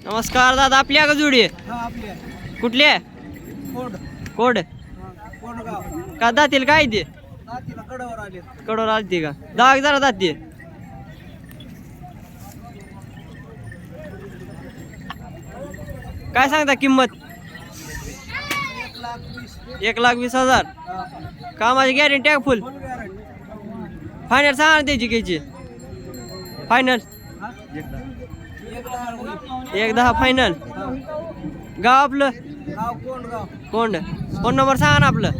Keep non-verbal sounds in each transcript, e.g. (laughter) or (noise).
नमस्कार दादा आपली आहे का जोडी? कुठली आहे? कोंड. का दातील काय ते? कडावर आले कडवर आलती का? दहा जरा जाते काय सांगता किंमत? एक लाख वीस हजार. कामाची गॅरंटी आहे फुल फायनल सांगा ना त्याची घ्यायची फायनल एक दहा फायनल गाव आपलं? कोंड. फोन नंबर सांगा ना आपलं.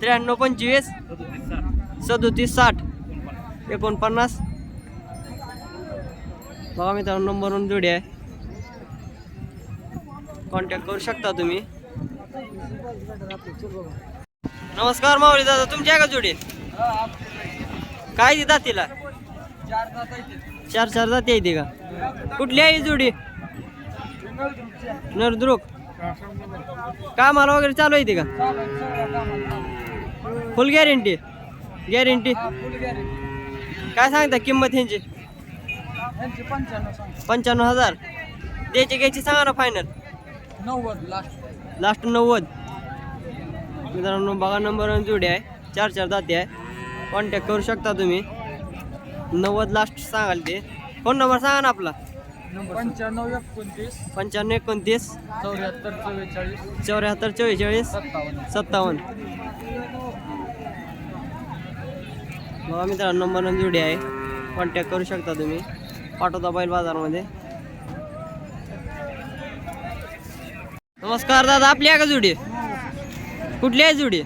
त्र्याण्णव पंचवीस. सदोतीस साठ. एकोणपन्नास. बघा मित्रांनो नंबरवरून जोडी आहे. कॉन्टॅक्ट करू शकता तुम्ही. नमस्कार माऊली दादा तुमची आहे का जोडी? काय देतात तिला चार. चार चार जाती येते का? कुठली आहे जोडी? नरदुरुक. कामाला वगैरे चालू येते का. फुल गॅरंटी गॅरंटी काय सांगता किंमत ह्यांची? यांची पंच्याण्णव सांग पंच्याण्णव हजार. द्यायची घ्यायची सांगा ना फायनल नव्वद लास्ट लास्ट नव्वद. मित्रांनो बघा नंबर जोडी आहे. चार चार जाती आहे. कॉन्टॅक्ट करू शकता तुम्ही. नव्वद लास्ट सांगाल ते. फोन नंबर सांगा ना आपला. पंच्याण्णव एकोणतीस. पंच्याण्णव एकोणतीस. चौऱ्याहत्तर चव्वेचाळीस. चौऱ्याहत्तर चव्वेचाळीस. सत्तावन्न. सत्तावन्न. बघा मित्रांनो नंबर जोडी आहे. कॉन्टॅक्ट करू शकता तुम्ही. पाठवता बैल बाजारमध्ये. नमस्कार दादा आपली आहे का जुडी? कुठली आहे जुडी?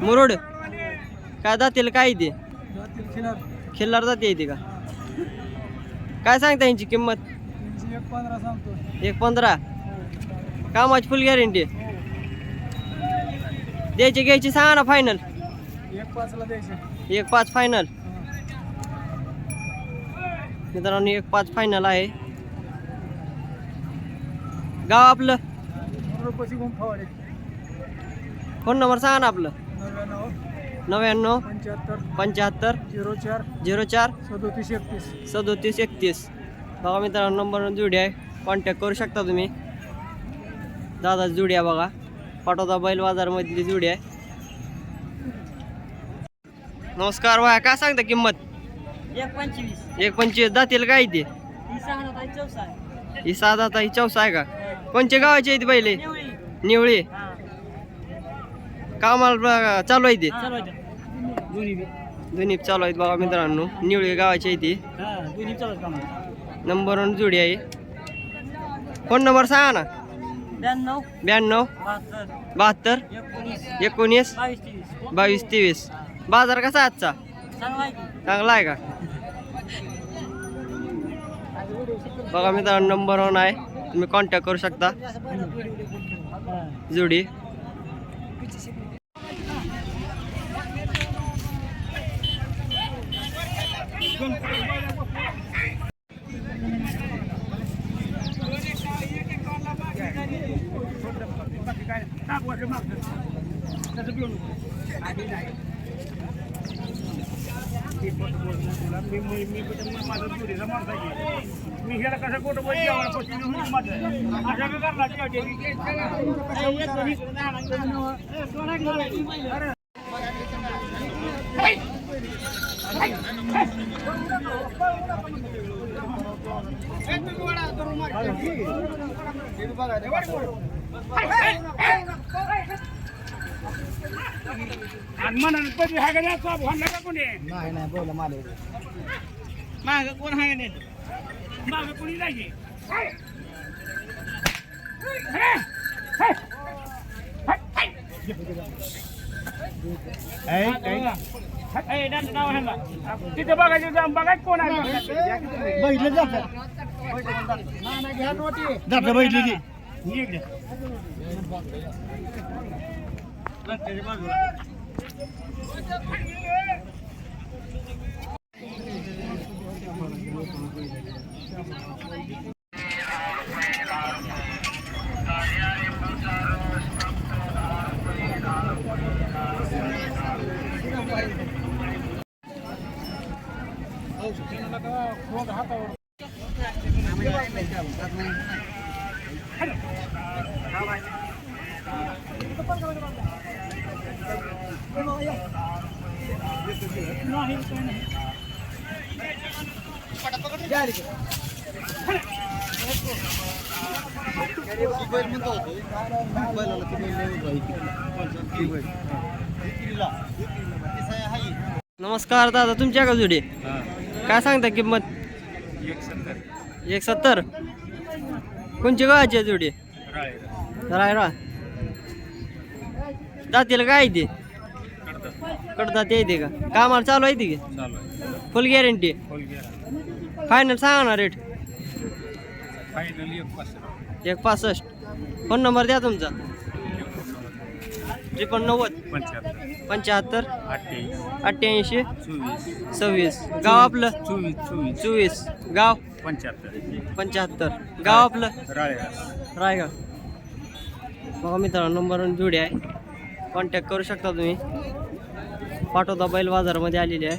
मुरुड. काय जातील काय ते? खिल्लार जाते येते का? काय सांगता यांची किंमत? एक पंधरा. कामाची फुल गॅरंटी द्यायची घ्यायची सांगा ना फायनल एक एक पाच फायनल मित्रांनो एक पाच फायनल आहे. गाव आपलं? फवारे. फोन नंबर सांगा ना आपलं. नव्याण्णव नव्याण्णव पंच्याहत्तर पंच्याहत्तर झिरो चार झिरो चार सदोतीस एकतीस. सदोतीस एकतीस. बघा मित्रांनो नंबर जोडी आहे. कॉन्टॅक्ट करू शकता तुम्ही. दादा जोडी आहे बघा. पाठवता बैल बाजारमधली जोडी आहे. नमस्कार बाया काय सांगता किंमत? एक पंचवीस. एक पंचवीस. जातील काय ते ही सहा दात आहे चौसा आहे. ही सात आता ही चौसा आहे का? कोणच्या गावाची आहे ती पहिले? निवळी. कामाला चालू आहे ती. दोन्ही चालू आहेत बघा मित्रांनो. निवळी गावाची आहे ती. आहेत. नंबर वन जोडी आहे. फोन नंबर सांगा ना. ब्याण्णव. ब्याण्णव. बहात्तर. एकोणीस. बावीस तेवीस. बाजार कसा आजचा? चांगला आहे का? बघा मित्रांनो नंबर वन आहे. तुम्ही कॉन्टॅक्ट करू शकता. जोडी. मी ह्याला कसं कुठं बोल अशा का करणार आणि म्हणून कधी हा का नाही साहेब म्हणला का कोणी नाही नाही बोला माल माग कोण आहे नाही माग कोणी नाही तिथे बघायचं जाऊन बघायचं कोण आहे बैठले जातात जातात बैठले की (laughs) इकडे. नमस्कार दादा तुमच्या का जुडी. काय सांगता किंमत? एक सत्तर. कोणची गावाची जुडी? रायरा. जातील काय ते? कडदात. येते का? कामाला चालू आहे ती फुल गॅरंटी फायनल सांगा ना रेट एक पासष्ट. फोन नंबर द्या तुमचा. त्रिपन्न नव्वद. पंच्याहत्तर. अठ्ठ्याऐंशी. सव्वीस. गाव आपलं? चोवीस चोवीस. चोवीस. गाव? पंच्याहत्तर. पंच्याहत्तर. गाव आपलं? राळेगाव. रायगड बघा मित्रांनो नंबर जोडी आहे. कॉन्टॅक्ट करू शकता तुम्ही. पाठवता बैल बाजारामध्ये आलेली आहे.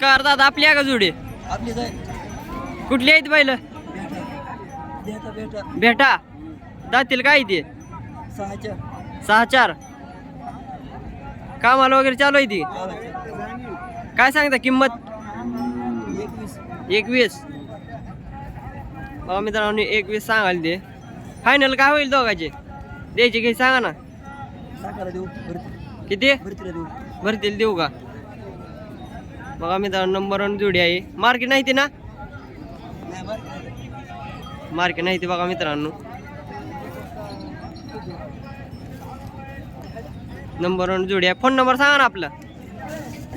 कार दादा आपली आहे का जोडी? कुठली आहेत बैल? बेटा बेटा भेटा. जातील काय ते? सहा चार कामाला वगैरे चालू आहे ती? काय सांगता किंमत? एकवीस. मित्रांनो एकवीस सांगाल ते. फायनल काय होईल दोघाचे? द्यायचे काही सांगा ना. साकारा देऊ भरती. किती? भरतीला देऊ. भरतील देऊ का? बघा मित्रांनो नंबर वन जोडी आहे. मार्केट नाही ती ना? नाही बरं मार्केट नाही ती बघा मित्रांनो. नंबर वन जोडी आहे. फोन नंबर सांगा ना आपला.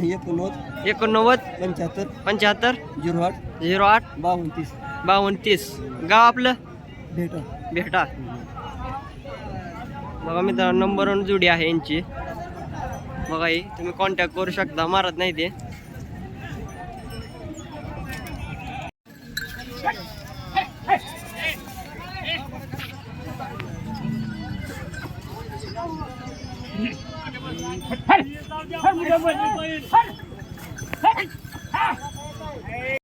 एकोणनव्वद एकोणनव्वद पंच्याहत्तर पंच्याहत्तर झिरो आठ झिरो आठ बावन्न तीस. बावन्न तीस. गाव आपलं? भेटा. भेटा. बघा मित्रांनो नंबर वन जुडी आहे यांची. बघा ही तुम्ही कॉन्टॅक्ट करू शकता मारत नाही ते.